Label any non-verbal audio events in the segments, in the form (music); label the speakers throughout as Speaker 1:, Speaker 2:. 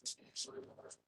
Speaker 1: just absolutely wonderful.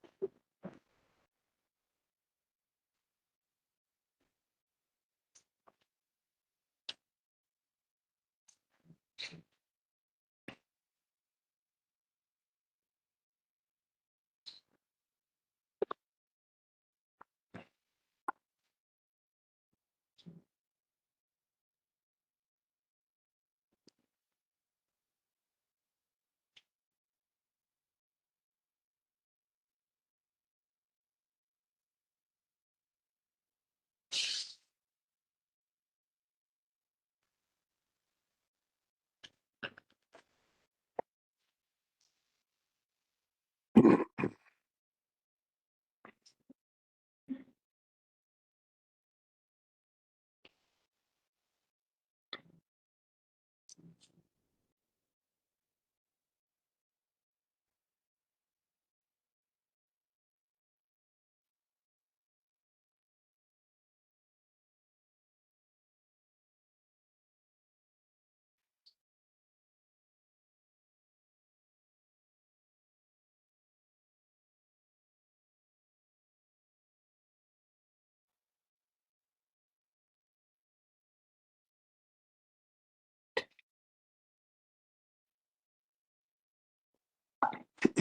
Speaker 1: Mm-hmm. (laughs)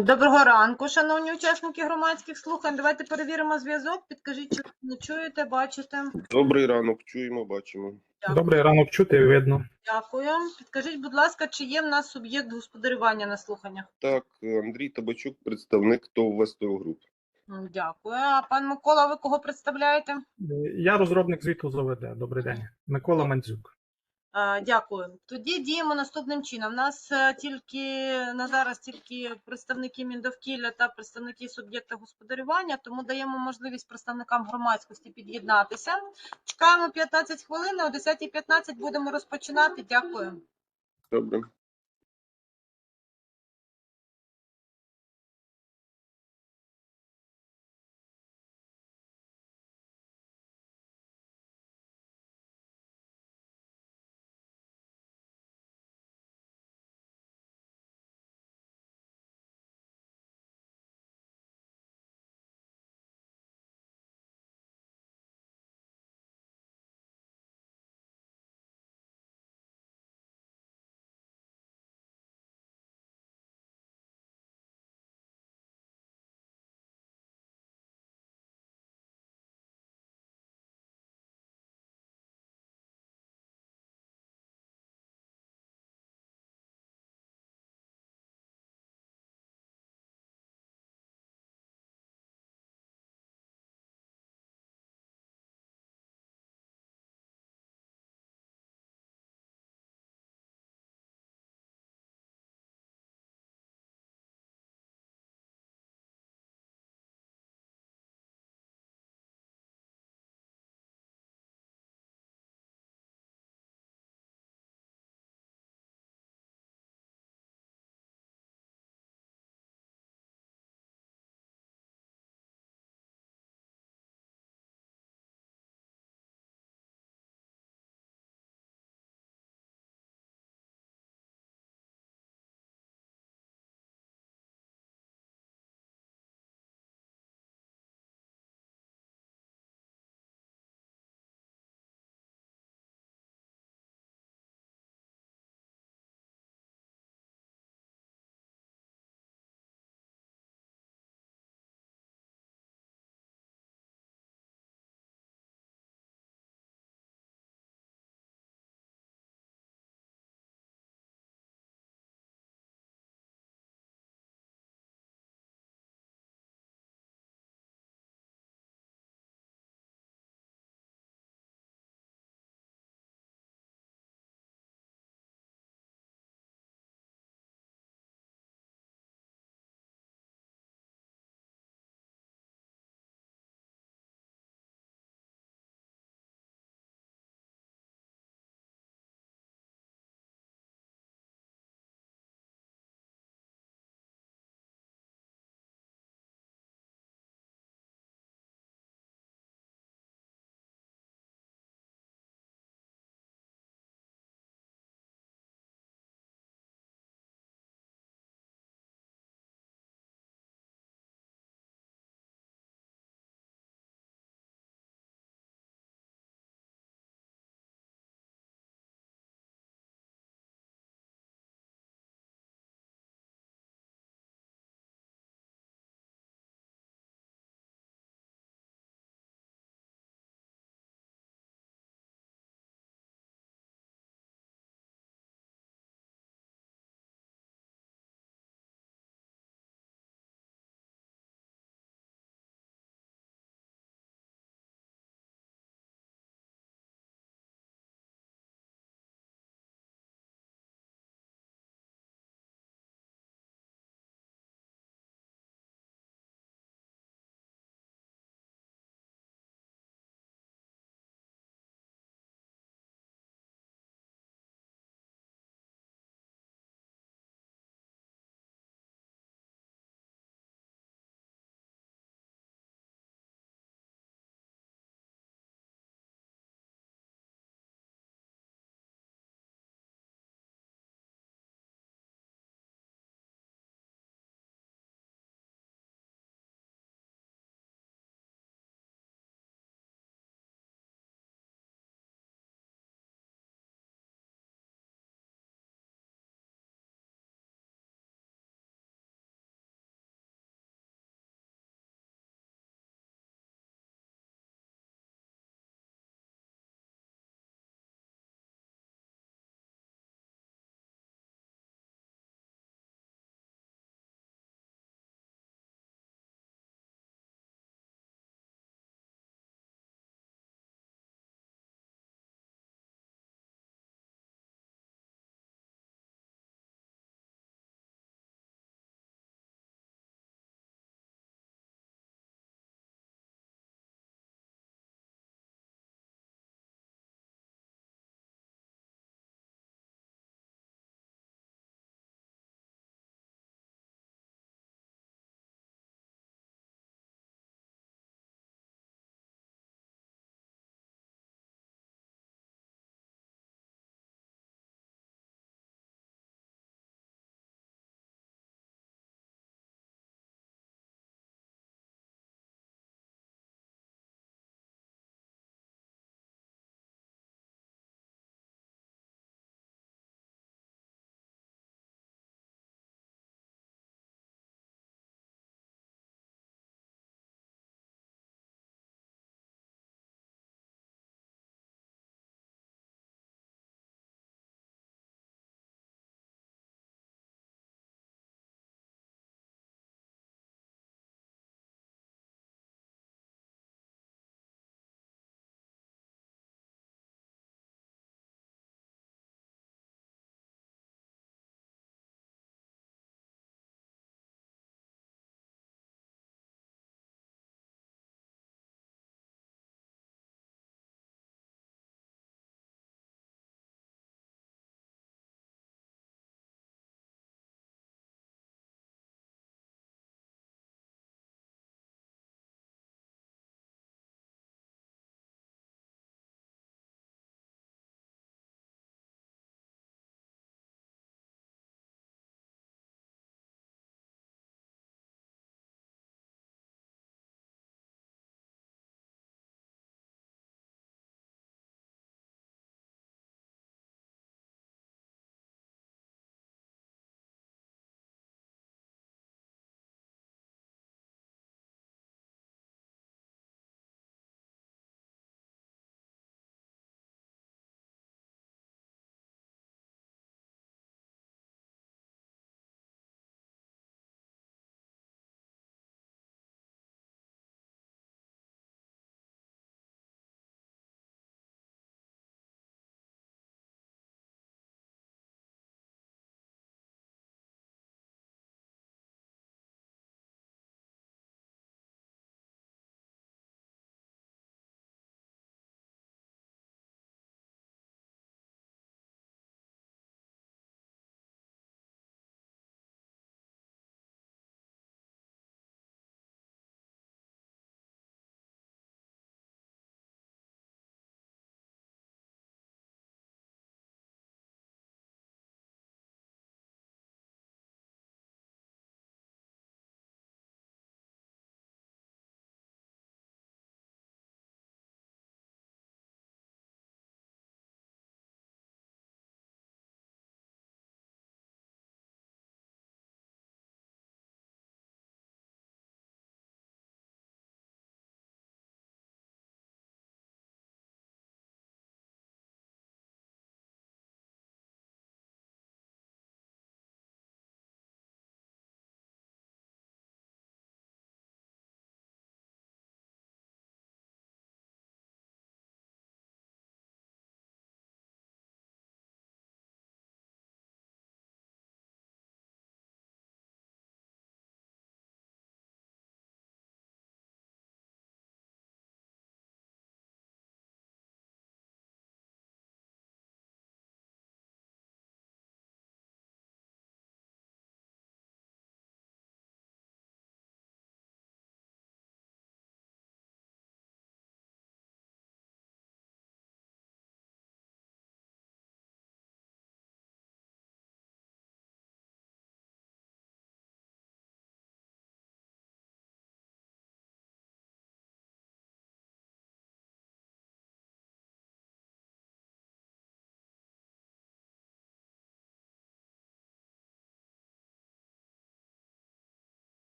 Speaker 1: Доброго ранку, шановні учасники громадських слухань. Давайте перевіримо зв'язок. Підкажіть, чи не чуєте, бачите.
Speaker 2: Добрий ранок, чуємо, бачимо.
Speaker 1: Дякую.
Speaker 3: Добрий ранок чути видно.
Speaker 1: Дякую. Підкажіть, будь ласка, чи є в нас суб'єкт господарювання на слуханнях?
Speaker 2: Так, Андрій Табачук, представник ТОВ Вестою Груп.
Speaker 1: Дякую. А пан Микола, ви кого представляєте?
Speaker 3: Я розробник звіту з ОВД. Добрий день. Микола Мандзюк.
Speaker 1: Дякую. Тоді діємо наступним чином. У нас е, тільки на зараз тільки представники Міндовкілля та представники суб'єкта господарювання, тому даємо можливість представникам громадськості під'єднатися. Чекаємо 15 хвилин, о 10.15 будемо розпочинати. Дякую.
Speaker 2: Добре.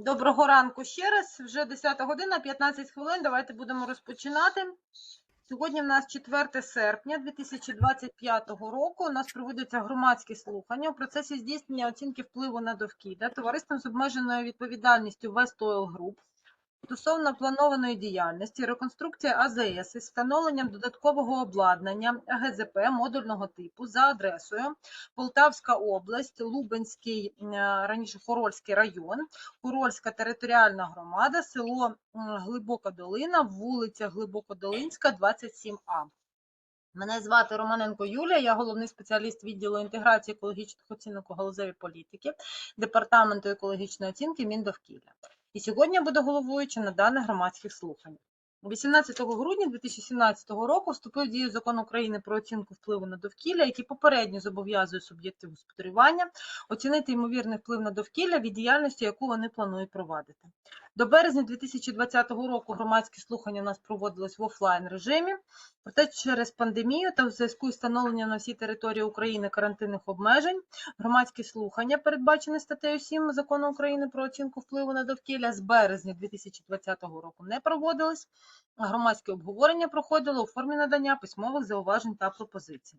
Speaker 1: Доброго ранку ще раз. Вже 10 година, 15 хвилин. Давайте будемо розпочинати. Сьогодні в нас 4 серпня 2025 року. У нас проводяться громадські слухання у процесі здійснення оцінки впливу на довкілля товариством з обмеженою відповідальністю West Oil Group стосовно планованої діяльності, реконструкція АЗС із встановленням додаткового обладнання АГЗП модульного типу за адресою Полтавська область, Лубенський, е, раніше Хорольський район, Хорольська територіальна громада, село Глибока Долина, вулиця Глибокодолинська, 27А. Мене звати Романенко Юлія, я головний спеціаліст відділу інтеграції екологічних оцінок у галузевій політики Департаменту екологічної оцінки Міндовкілля. І сьогодні буде головуючи на даних громадських слуханнях. 18 грудня 2017 року вступив в дію закон України про оцінку впливу на довкілля, який попередньо зобов'язує суб'єктів господарювання оцінити ймовірний вплив на довкілля від діяльності, яку вони планують провадити. До березня 2020 року громадські слухання у нас проводились в офлайн режимі, проте через пандемію та в зв'язку з встановленням на всій території України карантинних обмежень громадські слухання, передбачені статтею 7 закону України про оцінку впливу на довкілля, з березня 2020 року не проводились. а Громадське обговорення проходило у формі надання письмових зауважень та пропозицій.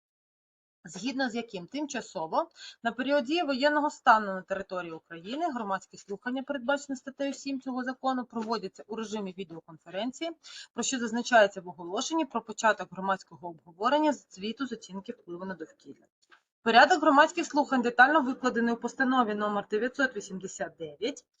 Speaker 1: згідно з яким тимчасово на період дії воєнного стану на території України громадські слухання, передбачені статтею 7 цього закону, проводяться у режимі відеоконференції, про що зазначається в оголошенні про початок громадського обговорення звіту з оцінки впливу на довкілля. Порядок громадських слухань детально викладений у постанові номер 989 м, а, а,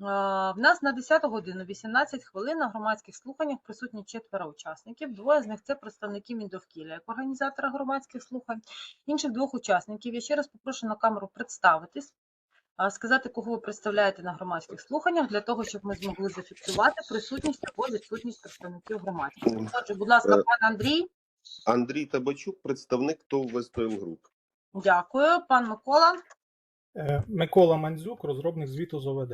Speaker 1: А, В нас на 10 годину 18 хвилин на громадських слуханнях присутні четверо учасників. Двоє з них це представники Міндовкілля як організатора громадських слухань. Інших двох учасників я ще раз попрошу на камеру представитись, сказати, кого ви представляєте на громадських слуханнях, для того, щоб ми змогли зафіксувати присутність або відсутність представників громадськості.
Speaker 2: Мгм.
Speaker 1: Отже, будь ласка,
Speaker 2: Е.
Speaker 1: пан Андрій,
Speaker 2: Андрій Табачук, представник ТОВ Oil Group.
Speaker 1: дякую. Пан Микола.
Speaker 3: Е, Микола Мандзюк, розробник звіту з ОВД.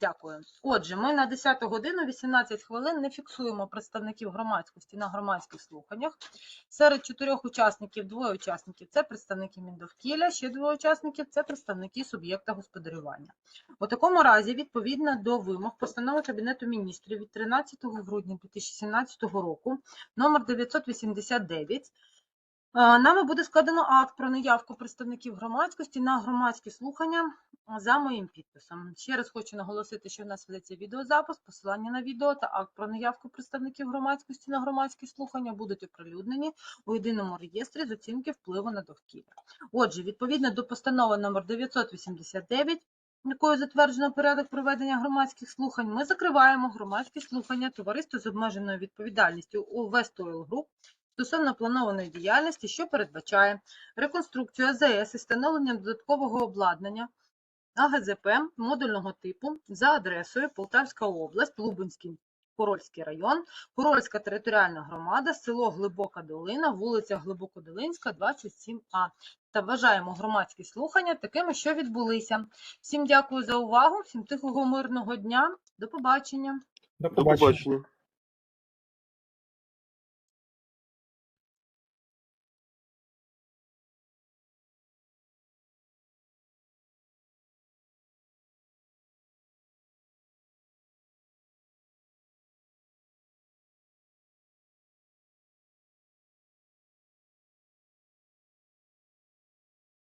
Speaker 1: Дякую. Отже, ми на 10 годину 18 хвилин не фіксуємо представників громадськості на громадських слуханнях. Серед чотирьох учасників двоє учасників це представники Міндовкілля, ще двоє учасників це представники суб'єкта господарювання. У такому разі, відповідно до вимог постанови Кабінету міністрів від 13 грудня 2017 року, номер 989, Е, Нами буде складено акт про наявку представників громадськості на громадські слухання за моїм підписом. Ще раз хочу наголосити, що в нас ведеться відеозапис, посилання на відео та акт про наявку представників громадськості на громадські слухання будуть оприлюднені у єдиному реєстрі з оцінки впливу на довкілля. Отже, відповідно до постанови номер 989, якою затверджено порядок проведення громадських слухань, ми закриваємо громадські слухання товариства з обмеженою відповідальністю у West Oil Group стосовно планованої діяльності, що передбачає реконструкцію АЗС із встановленням додаткового обладнання АГЗП модульного типу за адресою Полтавська область, Лубенський Хорольський район, Хорольська територіальна громада, село Глибока Долина, вулиця Глибокодолинська, 27А. Та вважаємо громадські слухання такими, що відбулися. Всім дякую за увагу, всім тихого мирного дня. До побачення.
Speaker 3: До
Speaker 2: побачення.